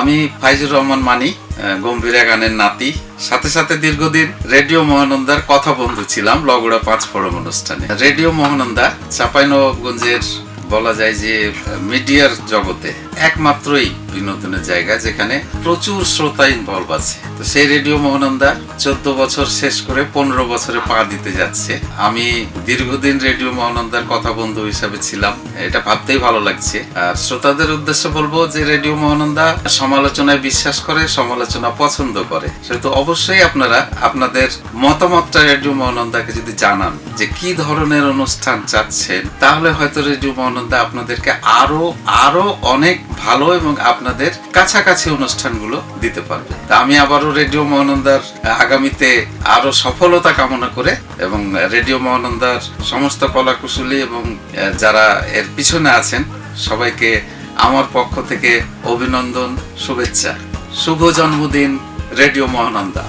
আমি ফাইজুর রহমান মানি গম্ভীর গানের নাতি। সাথে সাথে দীর্ঘদিন রেডিও মহানন্দার কথা বন্ধু ছিলাম, লগড়া পাঁচ ফোরম অনুষ্ঠানে। রেডিও মহানন্দা চাপাইনগঞ্জের বলা যায় যে মিডিয়ার জগতে। একমাত্রই বিনোদনের জায়গা যেখানে প্রচুর শ্রোতা ইনভলভ আছে। তো সেই রেডিও মহানন্দা চোদ্দ বছর শেষ করে পনেরো বছরে পা দিতে যাচ্ছে। আমি দীর্ঘদিন রেডিও মহানন্দার কথা বন্ধু হিসাবে ছিলাম। এটা ভাবতেই ভালো লাগছে। আর শ্রোতাদের উদ্দেশ্যে বলব যে রেডিও মহানন্দা সমালোচনায় বিশ্বাস করে, সমালোচনা পছন্দ করে। সেহেতু অবশ্যই আপনারা আপনাদের মতামতটা রেডিও মহানন্দাকে যদি জানান যে কি ধরনের অনুষ্ঠান চাচ্ছেন, তাহলে হয়তো রেডিও মহানন্দা আপনাদেরকে আরও আরও অনেক ভালো এবং আপনাদের কাছাকাছি অনুষ্ঠানগুলো দিতে পারবে। তা আমি আবারও রেডিও মহানন্দার আগামীতে আরও সফলতা কামনা করে এবং রেডিও মহানন্দার সমস্ত কলাকুশলী এবং যারা এর পিছনে আছেন, সবাইকে আমার পক্ষ থেকে অভিনন্দন, শুভেচ্ছা। শুভ জন্মদিন, রেডিও মহানন্দা।